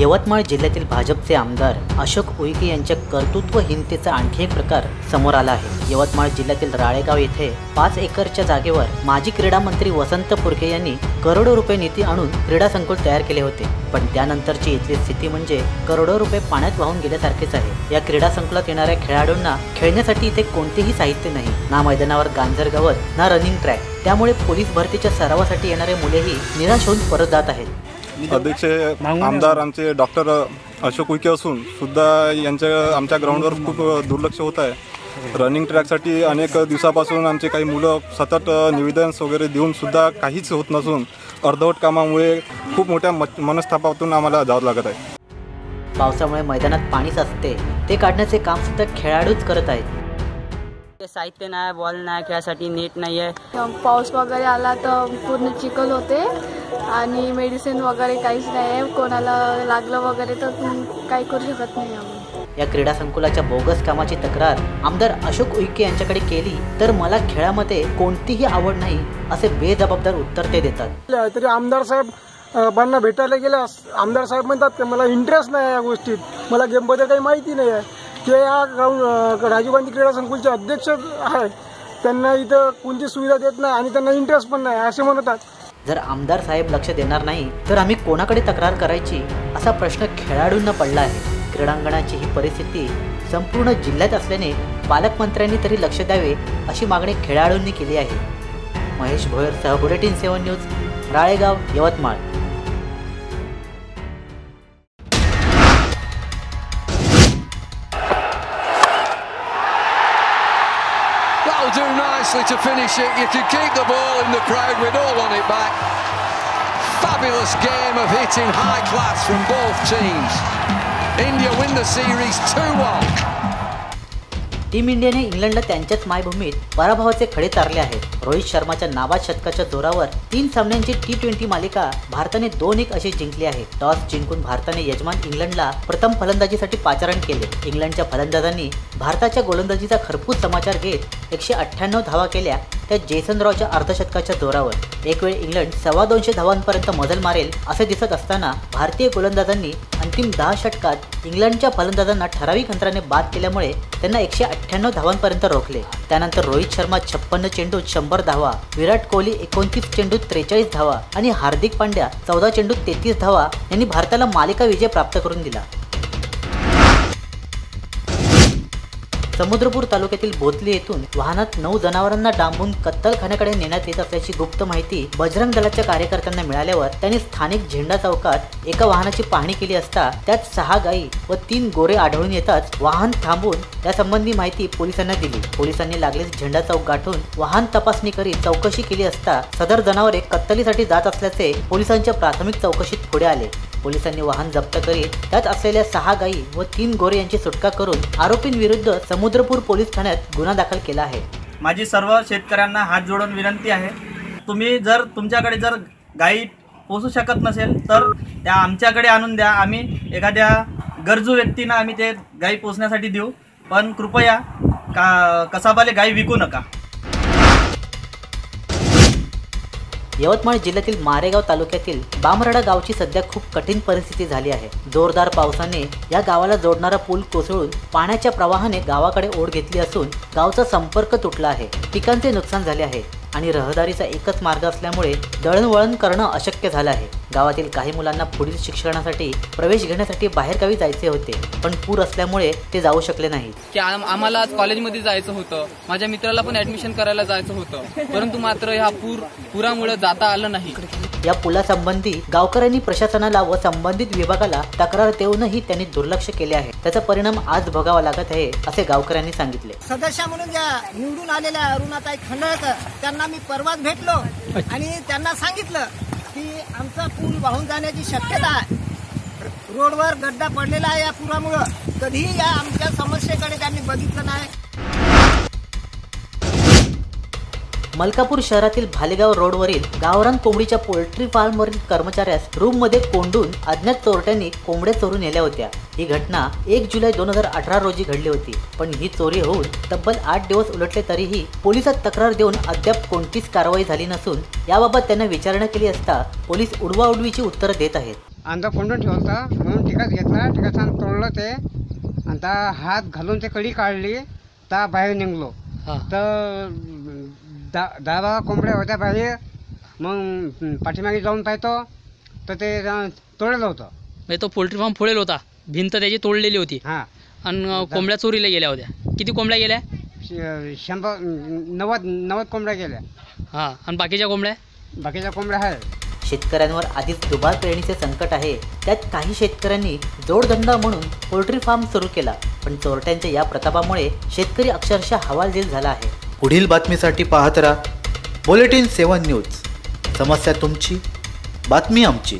यवतमाळ जिल्ह्यातील भाजपचे आमदार अशोक उईके यांच्या कर्तृत्वहीनतेचा आणखी एक प्रकार समोर आला आहे. यवतमाळ जिल्ह्यातील राळेगाव येथे पाच एकरच्या जागेवर माजी क्रीडा मंत्री वसंत पुरके यांनी करोडो रुपये निधी आणून क्रीडा संकुल तयार केले होते. पण त्यानंतरची इथली स्थिती म्हणजे करोडो रुपये पाण्यात वाहून गेल्यासारखेच आहे. या क्रीडा संकुलात येणाऱ्या खेळाडूंना खेळण्यासाठी इथे कोणतेही साहित्य नाही. ना मैदानावर गांजर गवत ना रनिंग ट्रॅक त्यामुळे पोलीस भरतीच्या सरावासाठी येणारे मुलेही निराश होऊन परत जात आहेत. अध्यक्ष आमदार आमचे डॉक्टर अशोक उईके असून सुद्धा यांच्या आमच्या ग्राउंडवर खूप दुर्लक्ष होत आहे. रनिंग ट्रॅकसाठी अनेक दिवसापासून आमचे काही मुलं सतत निवेदन्स वगैरे देऊन सुद्धा काहीच होत नसून अर्धवट कामामुळे खूप मोठ्या म- मनस्तापातून आम्हाला जावं लागत आहे. पावसामुळे मैदानात पाणी साचते ते काढण्याचे काम सुद्धा खेळाडूच करत आहेत. साहित्य नाही बॉल नाही खेळासाठी नेट नाही आहे पाऊस वगैरे आला तर पूर्ण चिखल होते. आणि मेडिसिन वगैरे काहीच नाही आहे कोणाला लागलं वगैरे तर काही करू शकत नाही आम्ही. या क्रीडा संकुलाच्या बोगस कामाची तक्रार आमदार अशोक उईके यांच्याकडे केली तर मला खेळामध्ये कोणतीही आवड नाही असे बेजबाबदार उत्तर ते देतात. तरी आमदार साहेब बांना भेटायला गेल्यास आमदार साहेब म्हणतात की मला इंटरेस्ट नाही या गोष्टीत. मला गेमबद्दल काही माहिती नाही आहे ते या ग्राउंड राजीव गांधी क्रीडा संकुलचे अध्यक्ष आहे त्यांना इथं कोणती सुविधा देत नाही आणि त्यांना इंटरेस्ट पण नाही असे म्हणतात. जर आमदार साहेब लक्ष देणार नाही तर आम्ही कोणाकडे तक्रार करायची असा प्रश्न खेळाडूंना पडला आहे. क्रीडांगणाची ही परिस्थिती संपूर्ण जिल्ह्यात असल्याने पालकमंत्र्यांनी तरी लक्ष द्यावे अशी मागणी खेळाडूंनी केली आहे. महेश भोयर सह bulletin seven news Ralegaon Yavatmal. To finish it. You can keep the ball in the crowd. We don't want it back. Fabulous game of hitting high class from both teams. India win the series 2-1. Team इंडियाने इंग्लंडला त्यांच्याच मायभूमीत पराभवाचे खडे तारले आहेत. रोहित शर्माच्या नाबाद शतकाच्या जोरावर तीन सामन्यांची टी ट्वेंटी मालिका भारताने दोन एक अशी जिंकली आहे. टॉस जिंकून भारताने यजमान इंग्लंडला प्रथम फलंदाजीसाठी पाचारण केले. इंग्लंडच्या फलंदाजांनी भारताच्या गोलंदाजीचा खरपूस समाचार घेत एकशे अठ्ठ्याण्णव धावा केल्या. त्या जेसन रॉच्या अर्धशतकाच्या जोरावर एक वेळ इंग्लंड सव्वा दोनशे धावांपर्यंत मजल मारेल असे दिसत असताना भारतीय गोलंदाजांनी अंतिम दहा षटकात इंग्लंडच्या फलंदाजांना ठराविक अंतराने बाद केल्यामुळे त्यांना एकशे अठ्ठ्याण्णव धावांपर्यंत रोखले. त्यानंतर रोहित शर्मा छप्पन्न चेंडूत शंभर धावा विराट कोहली एकोणतीस चेंडूत त्रेचाळीस धावा आणि हार्दिक पांड्या चौदा चेंडूत तेहतीस धावा यांनी भारताला मालिका विजय प्राप्त करून दिला. समुद्रपूर तालुक्यातील बोतली येथून वाहनात नऊ जनावरांना डांबून कत्तलखान्याकडे नेण्यात येत असल्याची गुप्त माहिती बजरंग दलाच्या कार्यकर्त्यांना मिळाल्यावर त्यांनी स्थानिक झेंडा चौकात एका वाहनाची पाहणी केली असता त्यात सहा गायी व तीन गोरे आढळून येताच वाहन थांबून त्यासंबंधी माहिती पोलिसांना दिली. पोलिसांनी लागलीच झेंडा चौक गाठून वाहन तपासणी करीत चौकशी केली असता सदर जनावरे कत्तलीसाठी जात असल्याचे पोलिसांच्या प्राथमिक चौकशीत पुढे आले. पोलिसांनी वाहन जप्त करीत त्यात असलेल्या सहा गायी व तीन गोरे यांची सुटका करून आरोपींविरुद्ध समुद्रपूर पोलीस ठाण्यात गुन्हा दाखल केला आहे. माझी सर्व शेतकऱ्यांना हात जोडून विनंती आहे तुम्ही जर तुमच्याकडे जर गायी पोचू शकत नसेल तर त्या आमच्याकडे आणून द्या. आम्ही एखाद्या गरजू व्यक्तींना आम्ही ते गायी पोचण्यासाठी देऊ. पण कृपया का कसाबाले गायी विकू नका. यवतमाळ जिल्ह्यातील मारेगाव तालुक्यातील बामराडा गावची सध्या खूप कठीण परिस्थिती झाली आहे. जोरदार पावसाने या गावाला जोडणारा पूल कोसळून पाण्याच्या प्रवाहाने गावाकडे ओढ घेतली असून गावचा संपर्क तुटला आहे. पिकांचे नुकसान झाले आहे. आणि रहदारीचा एकच मार्ग असल्यामुळे दळणवळण करणं अशक्य झालं आहे. गावातील काही मुलांना पुढील शिक्षणासाठी प्रवेश घेण्यासाठी बाहेरगावी जायचे होते पण पूर असल्यामुळे ते जाऊ शकले नाही की आम्हाला आज कॉलेजमध्ये जायचं होतं. माझ्या मित्राला पण ऍडमिशन करायला जायचं होतं. परंतु मात्र ह्या पूर पुरामुळे जाता आलं नाही. या पुलासंबंधी गावकऱ्यांनी प्रशासनाला व संबंधित विभागाला तक्रार देऊनही त्यांनी दुर्लक्ष केले आहे. त्याचा परिणाम आज भोगावा लागत आहे असे गावकऱ्यांनी सांगितले. सदस्य म्हणून ज्या निवडून आलेल्या अरुणाताई खंडळकर त्यांना मी परवाच भेटलो आणि त्यांना सांगितलं की आमचा पूल वाहून जाण्याची शक्यता आहे. रोडवर गड्डा पडलेला आहे या पुरामुळं कधीही या आमच्या समस्येकडे त्यांनी बघितलं मलकापूर शहरातील भालेगाव रोडवरील गावरान कोंबडीच्या पोल्ट्री फार्मवरील कर्मचाऱ्यास रूममध्ये कोंडून अज्ञात चोरट्यांनी कोंबड्या चोरून नेल्या होत्या. ही घटना एक जुलै दोन हजार अठरा रोजी घडली होती. पण ही चोरी होऊन तब्बल आठ दिवस उलटले तरीही पोलिसात तक्रार देऊन अद्याप कोणतीच कारवाई झाली नसून याबाबत त्यांना विचारणा केली असता पोलीस उडवाउडवीची उत्तरं देत आहेत. अंदा कोंडून ठेवता म्हणून टिकत घेतला. टिकत तोडलं ते. आणि त्या हात घालून ते कडी काढली. त्या बाहेर निघलो. तर दा दहा बारा कोंबड्या होत्या बाहेर. मग पाठीमागे जाऊन पाहतो. तर ते तोडलं होतं. म्हणजे तो पोल्ट्री फार्म फोडेल होता. भिंत त्याची तोडलेली होती. हां. आणि कोंबड्या चोरीला गेल्या होत्या. किती कोंबड्या गेल्या? श- शंभर नव्वद नव्वद कोंबड्या गेल्या. हां. आणि बाकीच्या कोंबड्या? बाकीच्या कोंबड्या आहेत. शेतकऱ्यांवर आधीच दुबार पेरणीचे संकट आहे. त्यात काही शेतकऱ्यांनी जोडधंदा म्हणून पोल्ट्री फार्म सुरू केला. पण चोरट्यांच्या या प्रतापामुळे शेतकरी अक्षरशः हवालदिल झाला आहे. पुढील बातमीसाठी पाहत राहा. Bulletin seven news. समस्या तुमची बातमी आमची.